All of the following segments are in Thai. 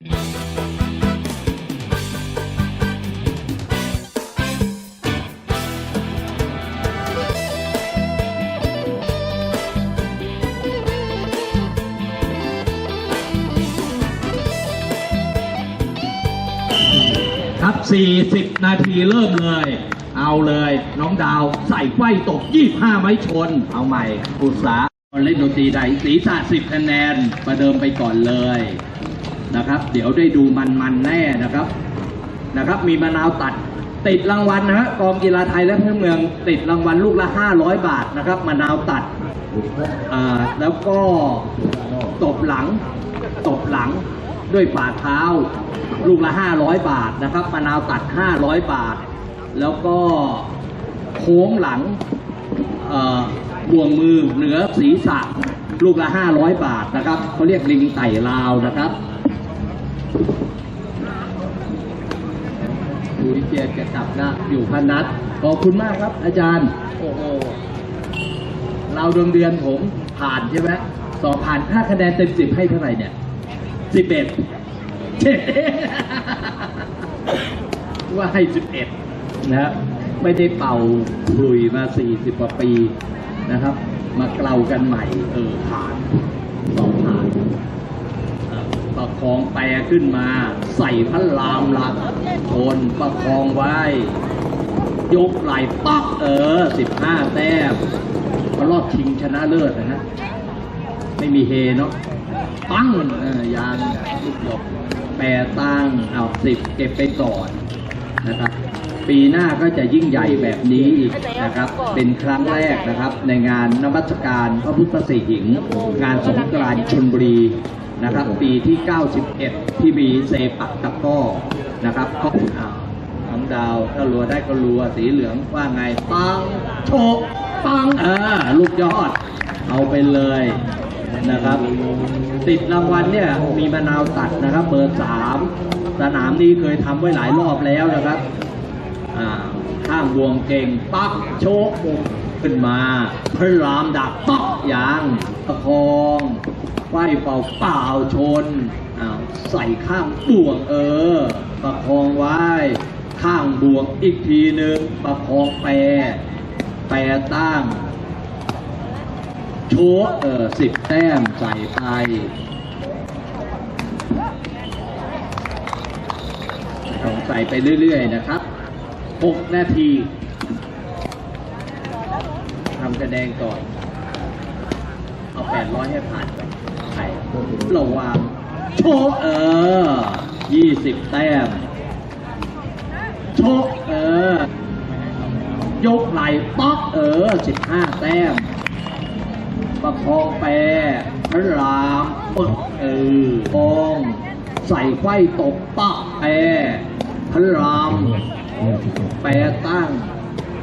ครับ 40 นาทีเริ่มเลย เอาเลย น้องดาวใส่ไฟตก 25 ไม้ชน เอาใหม่อุตสาหเล่นดนตรีใดศีรษะ10คะแนน ประเดิมไปก่อนเลย นะครับ เดี๋ยวได้ดูมันๆแน่นะครับนะครับ มีมะนาวตัดติดรางวัลนะฮะกองกีฬาไทยและเพื่อนเมือง ติดรางวัลลูกละ 500 บาทนะครับมะนาวตัดอ่าแล้วก็ตบหลังตบหลังด้วยฝ่าเท้า ลูกละ 500 บาทนะครับมะนาวตัด 500 บาท แล้วก็โค้งหลังบ่วงมือเหนือศีรษะ ลูกละ 500 บาทนะครับเขาเรียกลิงไต่ลาวนะครับ ดูที่เจจะกลับนะอยู่พนัสขอบคุณมากครับ อาจารย์ โอ้โหเราดวงเดือนผมผ่านใช่ไหมสอบผ่านค่าคะแนนเต็มสิบให้เท่าไหร่เนี่ยสิบเอ็ดว่าให้สิบเอ็ดนะฮะไม่ได้เป่าคลุยมาสี่สิบกว่าปีนะครับ มาเกลากันใหม่ เออผ่านสองผ่าน ประคองแปรขึ้นมา ใส่พระรามหลักชนประคองไว้ ยกไหล่ป๊อกเออสิบห้าแต้มก็รอบชิงชนะเลิศนะฮะไม่มีเฮเนาะปั้งเออยางลูกหยกแปรตั้งเอาสิบเก็บไปก่อนนะครับปีหน้าก็จะยิ่งใหญ่แบบนี้อีกนะครับ เป็นครั้งแรกนะครับ ในงานนมัสการพระพุทธสิหิง งานสงกรานต์ชนบุรี นะครับ ปีที่ 91 ที่มีเซปักตะกร้อนะครับก็อ้าวน้องดาวถ้ารัวได้ก็รัวสีเหลืองว่าไง ปัง โชกปังเออลูกยอด เอาไปเลยนะครับ ติดรางวัลเนี่ยมีมะนาวตัดนะครับเบอร์สามสนามนี้เคยทำไว้หลายรอบแล้วนะครับอ่าข้างบวงเก่ง ปักโชกขึ้นมาพระรามดักปักยางประคอง ไฟเป่าเปล่าชน ใส่ข้างบวงเออ ประคองไว้ ข้างบวงอีกทีหนึ่งประคองแปรแปรตั้งโชว์เออสิบแต้มใส่ไปต้องใส่ไปเรื่อยๆนะครับ 6 นาทีทำกระแดงก่อน เอา 800 ให้ผ่านไป ใส่ระวังโชว์เออ 20 แต้ม โชว์เออ ยกไหลป๊อกเออ 15 แต้ม ประคองแปรพระรามปึกเออปองใส่ไฟตกปะแปรพระรามแปรตั้ง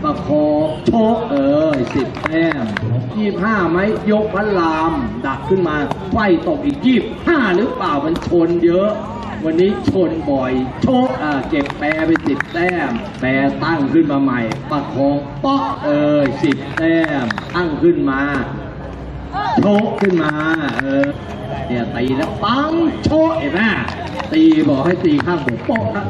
ประคองโชกเออสิบแต้มยี่ห้าไหมยกพระราม ดักขึ้นมาไฟตกอีกยี่ห้าหรือเปล่ามันชนเยอะ วันนี้ชนบ่อยโชกอ่าเก็บแปรไปสิบแต้ม แปรตั้งขึ้นมาใหม่ ประคองป๊อเออสิบแต้ม ตั้งขึ้นมาโชกขึ้นมาเออเนี่ยตีแล้วปังโชกเห็นไหมตีบอกให้ตีข้างหัวโป๊ะนะ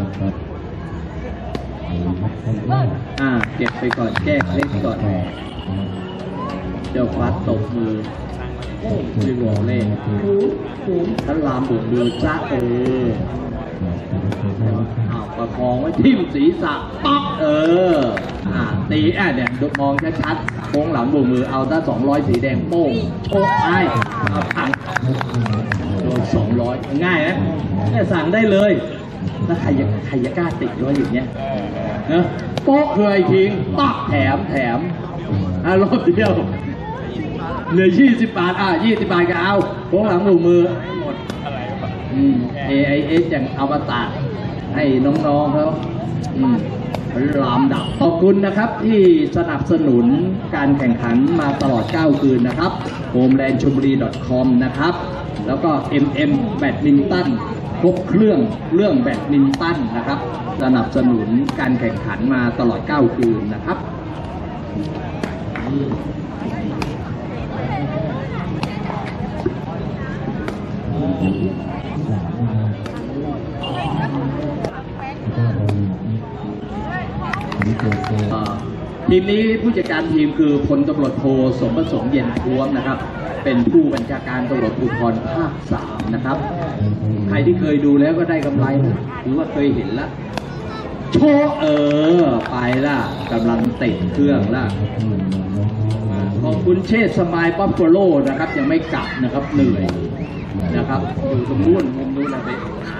อ่าเก็บไปก่อนแก้เคล็ดก่อน เจ้าฟัดตบมือไม่บอกเล่นท่านลามบุกมือจ้าเอออ้าวประคองไว้ทิ่มศีรษะป๊อกเออ อ่าตีอะเนี่ยมองชัดๆโค้งหลังบุกมือเอาถ้าสองร้อยสีแดงโป้งโชกไอ้เอาถังโดนสองร้อยง่ายนะเนี่ยสั่งได้เลย แล้วใครจะใครจะกล้าติดด้วยอย่างเงี้ยเนอะโป๊ะเคยทิ้งปักแถมแถมอะรอบเดียวเหลือยี่สิบบาท อะยี่สิบบาทก็เอาโค้งหลังบุกมือหมดอืม AIS อย่างอวตารให้น้องๆเขาอืมรามดับ ขอบคุณนะครับที่สนับสนุนการแข่งขันมาตลอด 9 คืนนะครับ homeland c h u m b u r i com นะครับ แล้วก็ MM แบดมินตัน ครบเครื่องเรื่องแบดมินตันนะครับ สนับสนุนการแข่งขันมาตลอด 9 คืนนะครับทีมนี้ผู้จัดการทีมคือพลตำรวจโทสมประสงค์เย็นท้วมนะครับ เป็นผู้บัญชาการตำรวจภูธรภาคสามนะครับ ใครที่เคยดูแล้วก็ได้กำไรนะหรือว่าเคยเห็นละโชว์เออ ไปละกำลังเตะเครื่องละขอบคุณเชษ์สมายป๊อปโฟโลนะครับ ยังไม่กลับนะครับเหนื่อยนะครับอยู่ตรงนู้นมุมนู้นนะไปหา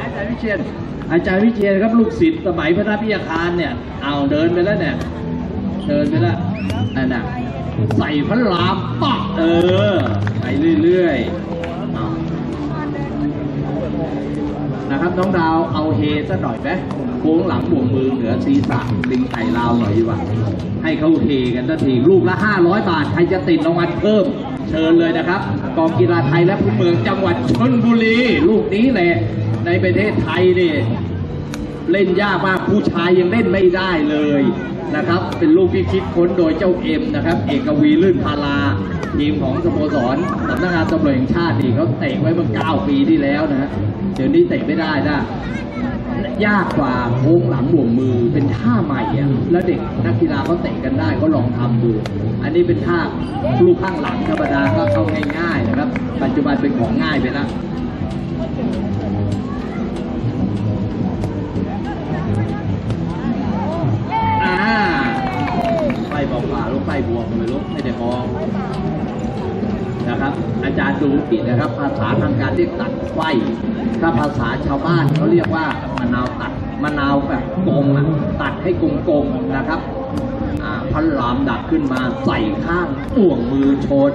อาจารย์วิเชียนอาจารย์วิเชียนครับลูกศิษย์สมัยพระนาพิยาคารเนี่ย เอาเดินไปแล้วเนี่ย เดินไปล้วนั่นน่ะใส่พระรามปะเออไปเรื่อยๆนะครับน้องดาวเอาเฮสักหน่อยไหมโค้งหลังบวงมือเหนือศีรษะลิงไต่ลาวหน่อยดีกว่าให้เขาเฮกันสักทีลูกละ 500 บาท ใครจะติดรางวัลเพิ่ม เชิญเลยนะครับ กองกีฬาไทยและพื้นเมืองจังหวัดชนบุรี ลูกนี้แหละในประเทศไทยนี่เล่นยากมากผู้ชายยังเล่นไม่ได้เลย นะครับ เป็นลูกที่คิดค้นโดยเจ้าเอ็มนะครับ เอกวีลื่นพาราทีมของสโมสรสำนักงานตำรวจแห่งชาตินี่เขาเตะไว้เมื่อ9ปีที่แล้วนะฮะเดี๋ยวนี้เตะไม่ได้นะยากกว่าโค้งหลังบ่วงมือเป็นท่าใหม่อะแล้วเด็กนักกีฬาเขาเตะกันได้ก็ลองทำดู อันนี้เป็นท่าลูกข้างหลังธรรมดาก็เข้าง่ายๆนะครับ ปัจจุบันเป็นของง่ายไปแล้ว ไฟบอกว่าลูกไฟบวกไม่รู้ไม่ได้มองนะครับ อาจารย์ดูผิดนะครับ ภาษาทางการเรียกตัดไฟถ้าภาษาชาวบ้านเขาเรียกว่ามะนาวตัดมะนาวแบบกงอะตัดให้กงๆนะครับพันหลามดักขึ้นมาใส่ข้างอ่วงมือชน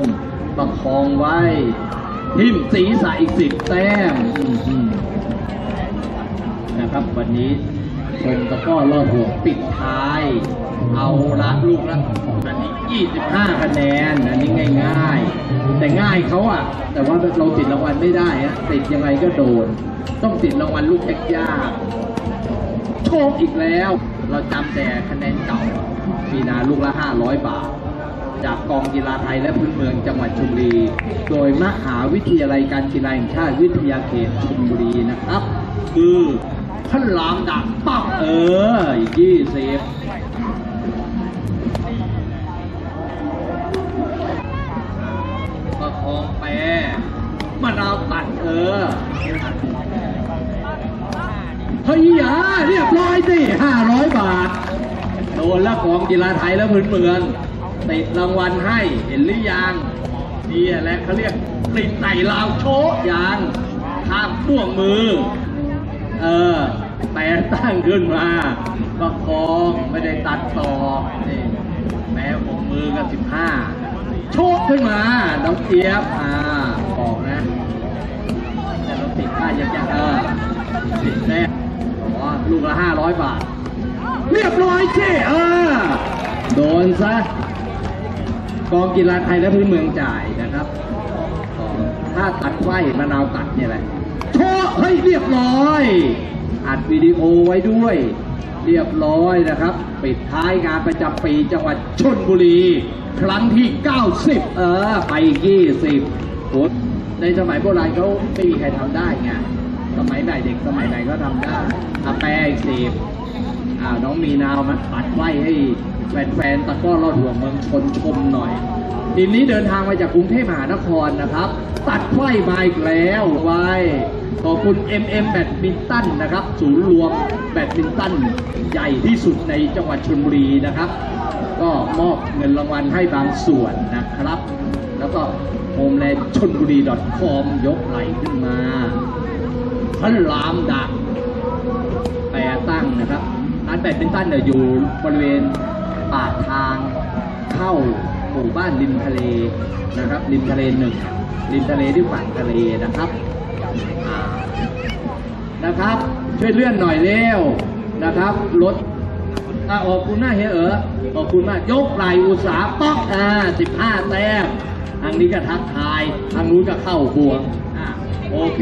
ประคองไว้ทิ่มสีใส่อีกสิบแต้มนะครับวันนี้ ชมตะก้อรอดห่วปิดท้าย เอาละลูกละอันนี้ 25 คะแนน อันนี้ง่าย ๆ แต่ง่ายเขาอะแต่ว่าเราติดรางวัลไม่ได้อะติดยังไงก็โดน ต้องติดรางวัลลูกยากๆโชคอีกแล้ว เราจำแต่คะแนนเก่าปีนาลูกละ 500 บาท จากกองกีฬาไทยและพื้นเมืองจังหวัดชลบุรี โดยมหาวิทยาลัยการกีฬาแห่งชาติวิทยาเขตชลบุรีนะครับ คือ พระรามดักปักเออยี่สิบประคองแปรมะนาวตัดเออเฮ้ยยาเรียบร้อยสิห้าร้อยบาท โดนแล้วของกีฬาไทยและพื้นเมืองติดรางวัลให้เห็นหรือยังนี่แหละเขาเรียกกลิ่นไต่ลาวโชะยางข้ามพ่วงมือ เออ แต่ตั้งขึ้นมาประคองไม่ได้ตัดต่อนี่แม้วงมือกันสิบห้าโชกขึ้นมาน้องเจี๊ยบอ่าบอกนะแต่เราติดค่ายังจะเออติดแน่อ๋อลูกละห้าร้อยบาท เรียบร้อยเจ้เออโดนซะกองกีฬาไทยและพื้นเมืองจ่ายนะครับถ้าตัดไฟมะนาวตัดเนี่ยแหละ โชว์เฮ้ยเรียบร้อย อัดวิดีโอไว้ด้วย เรียบร้อยนะครับ ปิดท้ายงานประจำปีจังหวัดชนบุรี ครั้งที่ 90 เออ ไปอีก20โหในสมัยโบราณเขาไม่มีใครทำได้ไงสมัยไหนเด็กสมัยไหนก็ทำได้อาแปรอีกสิบอ่าน้องมีนาวมาปัดไว้ให้แฟนๆตะก้อรอดห่วงเมืองชนชมหน่อย ทีมนี้เดินทางมาจากกรุงเทพมหานครนะครับ ตัดไฟมาอีกแล้วไว้ขอบคุณ MM แบดมินตันนะครับ ศูนย์รวมแบดมินตันใหญ่ที่สุดในจังหวัดชลบุรีนะครับ ก็มอบเงินรางวัลให้บางส่วนนะครับ แล้วก็โฮมแลนด์ชนบุรี .com ยกไหลขึ้นมาพระรามดักแปรตั้งนะครับร้านแบดมินตันเนี่ยอยู่บริเวณปากทางเข้า หมู่บ้านริมทะเลนะครับริมทะเลหนึ่งริมทะเลที่ฝั่งทะเลนะครับนะครับ ช่วยเลื่อนหน่อยเร็วนะครับรถอ่าขอบคุณหน้าเฮียเออขอบคุณมากยกไหลอุตสาป๊อกอ่าสิบห้าแต้มทางนี้ก็ทักทายทางนู้นก็เข้าบวงอ่าโอเค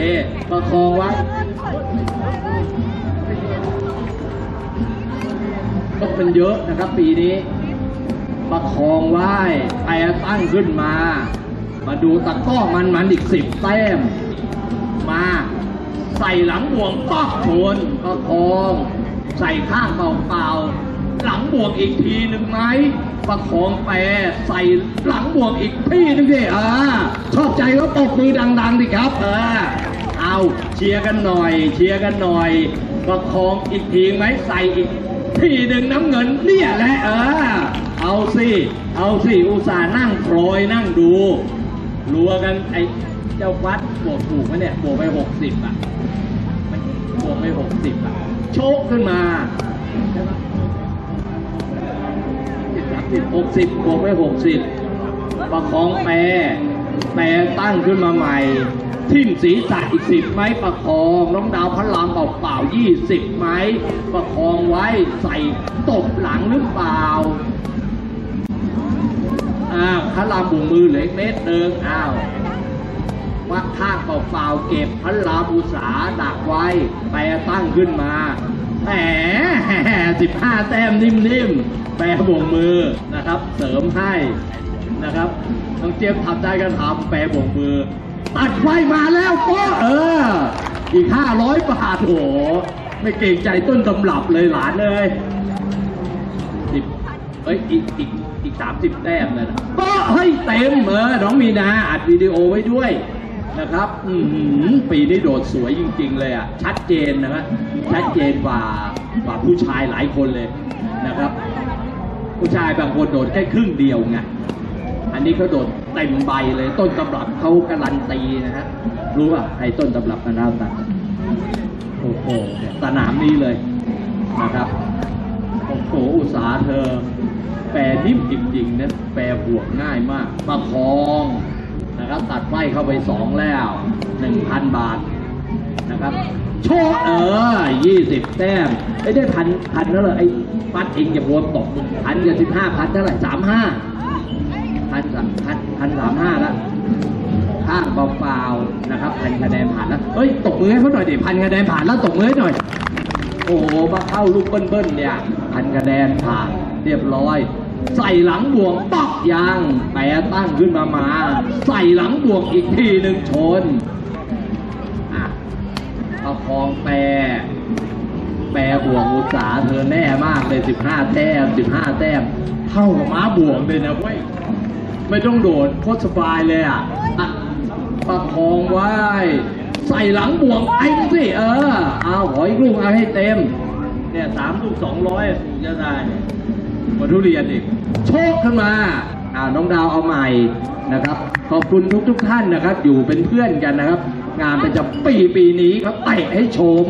ประคองไว้ก็เป็นเยอะนะครับปีนี้ ประคองไว้แปรตั้งขึ้นมา มาดูตะก้อมันมันอีกสิบแต้ม มาใส่หลังบ่วงป๊อกชนประคอง ใส่ข้างเปล่าๆหลังบ่วงอีกทีหนึ่งไหมประคองแปรใส่หลังบ่วงอีกทีหนึงดิอ่าชอบใจก็ตบมือดังๆดิครับเออเอาเชียร์กันหน่อย เชียร์กันหน่อยประคองอีกทีไหมใส่อีกทีหนึ่งน้ำเงินเนี่ยแหละเออ เอาสิ เอาสิ อุตส่าห์นั่งโปรยนั่งดู รัวกันไอ้เจ้าวัดบวกถูกไหมเนี่ยบวกไปหกสิบอะมันบวกไปหกสิบอะ โชกขึ้นมาใช่ปะสามสิบหกสิบบวกไปหกสิบประคองแปรแปรตั้งขึ้นมาใหม่ ทิ่มศีรษะอีกสิบไหมประคองน้องดาวพระรามเปล่าๆยี่สิบไหมประคองไว้ใส่ตบหลังหรือเปล่า อ้าวพระรามบุงมือเหลืออีกเม็ดเดิงอ้าววัดข้างเปล่าเก็บพระรามุสาดักไว้แปรตั้งขึ้นมาแหมสิบห้าแต้มนิ่มๆ แปรบ่งมือนะครับ เสริมให้นะครับน้องเจี๊ยบทำได้ก็ทำแปรบ่งมือ ตัดไฟมาแล้วก็เออ อีกห้าร้อยบาทโห ไม่เกรงใจต้นตำรับเลยหลานเลยสิบเอ้ยอีกอีก อีกสามสิบแต้มเลยนะก็ให้เต็มเออน้องมีนาอัดวิดีโอไว้ด้วยนะครับอือหือปีนี้โดดสวยจริง ๆ เลยอะ ชัดเจนนะครชัดเจนกว่ากว่าผู้ชายหลายคนเลยนะครับ ผู้ชายบางคนโดดแค่ครึ่งเดียวไงอันนี้เขาโดดเต็มใบเลยต้นตำรับเขาการันตีนะฮะรู้ป่ะใครต้นตำรับมาดาวตัดโอ้โหสนามนี้เลยนะครับ โอ้โหอุตสาเธอ แปรนิ่มจริงๆนะแปรบวกง่ายมากประคองนะครับตัดไฟเข้าไปสองแล้วหนึ่งพันบาทนะครับโชว์เออยี่สิบแต้มไอ้ได้พันพันแล้วเหรอไอ้ปัดเองอย่าบวมตกพันกับสิบห้าพันเท่าไหร่สามห้าพันสามพันพันสามห้าล้วข้างเปล่าๆนะครับพันคะแนนผ่านแล้วเฮ้ยตกมือให้เขาหน่อยดิพันคะแนนผ่านแล้วตกมือให้หน่อย โอ้โหมาเข้าลูกเบิ้ลๆเนี่ยพันคะแนนผ่านเรียบร้อย ใส่หลังบวงปักยางแปรตั้งขึ้นมามา ใส่หลังบวงอีกทีหนึ่งชนอะประคองแปรแปรบวงอุตสาห์เธอแน่มากเลยสิบห้าแต้มสิบห้าแต้ม เท่ากับม้าบวงเลยนะเว้ย ไม่ต้องโดดโคตรสบายเลยอะอะประคองไว้ ใส่หลังบวงไอ้สิเออ เอาหอยลูกเอาให้เต็ม เนี่ยสามลูกสองร้อยสูงจะได้กว่าทุเรียนอีกโชคขึ้นมาอ่าน้องดาวเอาใหม่นะครับ ขอบคุณทุกทุกท่านนะครับ อยู่เป็นเพื่อนกันนะครับ งานประจำปีปีนี้เขาเตะให้ชม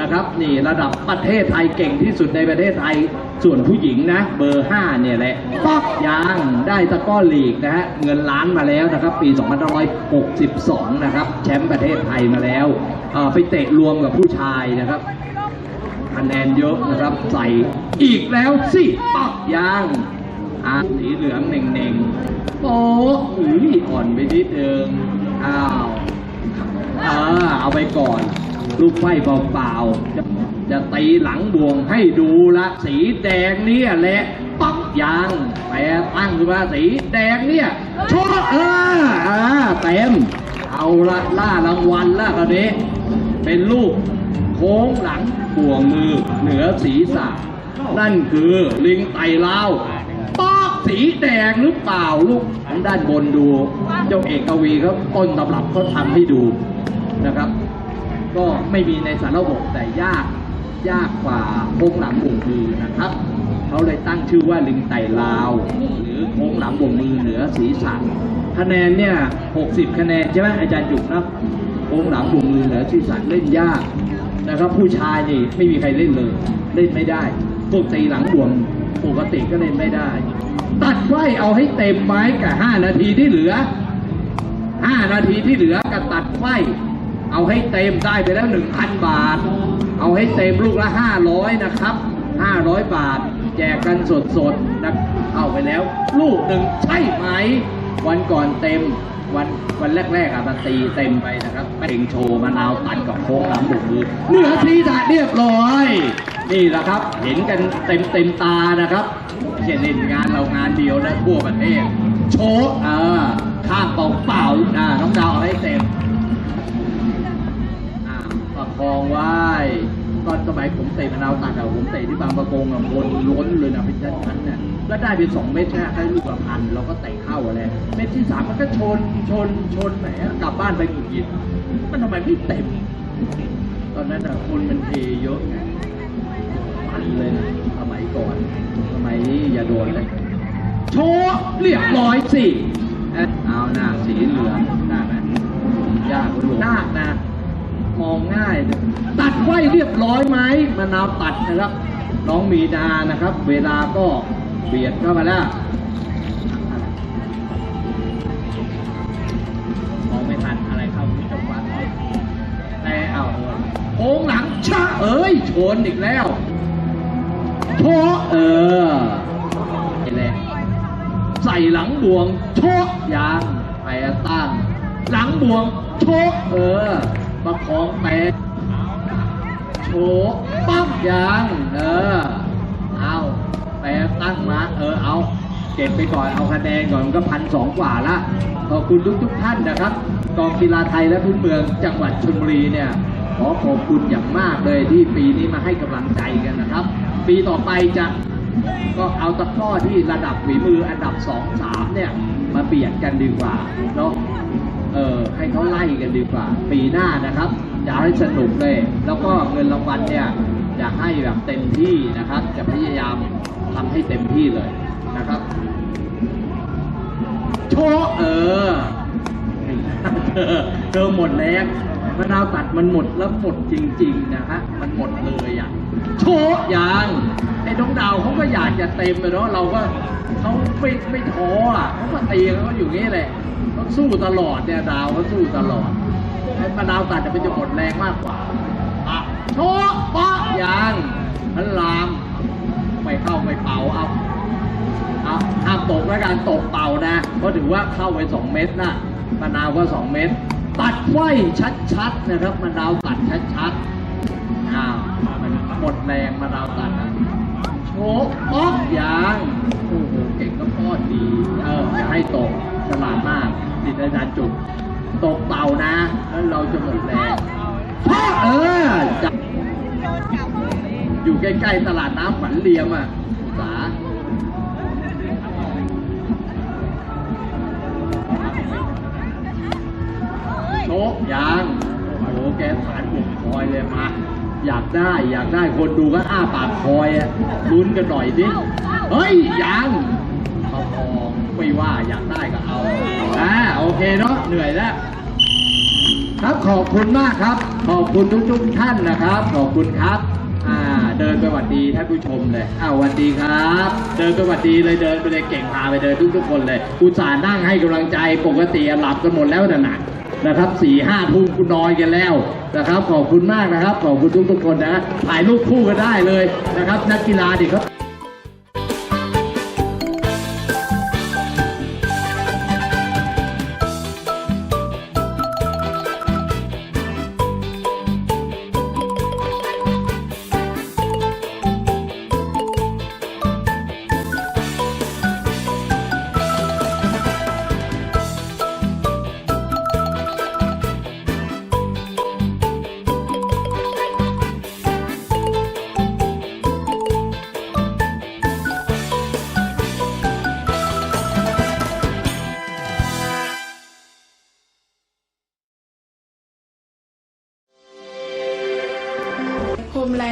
นะครับ นี่ระดับประเทศไทยเก่งที่สุดในประเทศไทย ส่วนผู้หญิงนะ เบอร์ 5 เนี่ยแหละป๊อกยางได้ตะกร้อลีกนะฮะเงินล้านมาแล้วนะครับ ปี 2562 นะครับ แชมป์ประเทศไทยมาแล้วเอ่อไปเตะรวมกับผู้ชายนะครับคะแนนเยอะนะครับ ใส่อีกแล้วสิปักยางอะสีเหลืองเน่งๆโอ้อืออ่อนไปนิดนึงอ้าวเออเอาไปก่อน ลูกไฟเปล่าๆ จะตีหลังบ่วงให้ดูละสีแดงเนี่ยแหละปักยางแปรตั้งขึ้นมาสีแดงเนี่ยชอเอออ่าเต็มเอาละล่ารางวัลละคราวนี้ เป็นลูกโค้งหลังบ่วงมือเหนือศีรษะ นั่นคือลิงไตเลาวปอกสีแดงหรือเปล่าลูกทางด้านบนดูเจ้าเอกวีเขาต้นตำรับเขาทำให้ดูนะครับ ก็ไม่มีในสารระบบแต่ยาก ยากกว่าโค้งหลังบ่วงมือนะครับเขาเลยตั้งชื่อว่าลิงไตลาว หรือโค้งหลังบ่วงมือเหนือศีรษะคะแนนเนี่ย 60 คะแนนใช่ไหมอาจารย์จุกนะโค้งหลังบ่วงมือเหนือศีรษะเล่นยากนะครับ ผู้ชายนี่ไม่มีใครเล่นเลย เล่นไม่ได้พวกตีหลังบ่วงปกติก็เล่นไม่ได้ ตัดไฟเอาให้เต็มไม้กับ 5 นาทีที่เหลือ 5 นาทีที่เหลือกับตัดไฟ เอาให้เต็มได้ไปแล้ว1,000บาท เอาให้เต็มลูกละ500นะครับ500บาท แจกกันสดๆนะเอาไปแล้ว ลูกหนึ่งใช่ไหม วันก่อนเต็มวันวันแรกๆอะมันตีเต็มไปนะครับเพลงโชว์มะนาวตัดกับโค้งหลังบุกมือเหนือทีดาเรียบร้อย นี่แหละครับ เห็นกันเต็มเต็มตานะครับไม่ใช่เล่นงานเรางานเดียวนะทั่วประเทศโชว์เออข้างเปล่าๆอ่าน้องดาวเต็ม อาให้เต็มอ่าปติอะผมเตะที่บางประกงอะคนล้นเลยนะเป็นชั้นๆเนี่ยแล้วได้เป็นสองเม็ดนะให้ลูกละพันเราก็เตะเข้าอะไรเม็ดที่สามมันก็ชนชนชนแหมกลับบ้านไปหงุดหงิดมันทำไมไม่เต็ม ตอนนั้นอะคนมันเทเยอะไงมันเลยนะสมัยก่อนสมัยนี้อย่าโดนเลยโชว์เรียบร้อยสิเอ๊ะเอาหน้าสีเหลืองหน้าไหมยากคุณหลวงหน้านะ มองง่าย ตัดไว้เรียบร้อยไหมมะนาวตัดนะครับ น้องมีนานะครับ เวลาก็เบียดเข้ามาแล้วมองไม่ทันอะไรเข้าที่จังหวัดแต่เอาโค้งหลังชะเอ้ยชนอีกแล้วโชเออนี่แหละใส่หลังบวงโชกยางแปตั้งหลังบวงโชกเออ ประคองแปรโชกปั๊บยางเออเอาแปรตั้งมาเออเอาเก็บไปก่อนเอาคะแนนก่อนมันก็พันสองกว่าละขอบคุณทุกทุกท่านนะครับกองกีฬาไทยและพื้นเมืองจังหวัดชลบุรีเนี่ยขอขอบคุณอย่างมากเลยที่ปีนี้มาให้กำลังใจกันนะครับ ปีต่อไปจะก็เอาตะก้อที่ระดับฝีมืออันดับสองสามเนี่ย มาเบียดกันดีกว่าเนาะ เออให้เขาไล่กันดีกว่า ปีหน้านะครับจะให้สนุกเลย แล้วก็เงินรางวัลเนี่ยจะให้แบบเต็มที่นะครับ จะพยายามทำให้เต็มที่เลยนะครับโชว์เออเธอเธอหมดแรงมะนาวตัดมันหมดแล้วหมดจริง ๆ นะฮะมันหมดเลยอะโชว์ยาง อ้น้องดาวเขาก็อยากจะเต็มเลยเนาะเราก็เขาไม่ไม่ท้ออะเขาก็ตีเขาอยู่งี้แหละเขาสู้ตลอดเนี่ยดาวเขาสู้ตลอดไอ้มะนาวตัดจะเป็นจะหมดแรงมากกว่าอะโชว์ปะยางมันลามไม่เข้าไม่เป่าเอาเอาห้ามตกแล้วกันตกเป่านะเพราะถือว่าเข้าไปสองเม็ดนะมะนาวก็สองเม็ดตัดไว้ชัดๆนะครับมะนาวตัดชัดๆอ้าวมันหมดแรงมะนาวตัดนะ โชกป๊อกยางโอ้โหเก่งก็ป้อนดีเอออย่าให้ตกฉลาดมากติดอาจารย์จุดตกเป่านะ แล้วเราจะหมดแรงเออจับอยู่ใกล้ๆตลาดน้ำขวัญเรียมอะสาโชกยางโอ้โหแกฐานบุกคอยเลยมา อยากได้อยากได้คนดูก็อ้าปากคอยอะลุ้นกันหน่อยดิเฮ้ยยางเขาพองไม่ว่าอยากได้ก็เอาอ่าโอเคเนาะเหนื่อยแล้วครับขอบคุณมากครับ ขอบคุณทุกๆท่านนะครับ ขอบคุณครับอ่าเดินไปหวัดดีท่านผู้ชมเลยอ้าวหวัดดีครับ เดินไปหวัดดีเลยเดินไปเลยเก่งพาไปเดินทุกๆคนเลยอุตส่าห์นั่งให้กำลังใจปกติหลับกันหมดแล้วนะ นะครับสี่ห้าทุ่มคุณนอนกันแล้วนะครับ ขอบคุณมากนะครับ ขอบคุณทุกๆคนนะถ่ายรูปคู่กันได้เลยนะครับ นักกีฬาดิ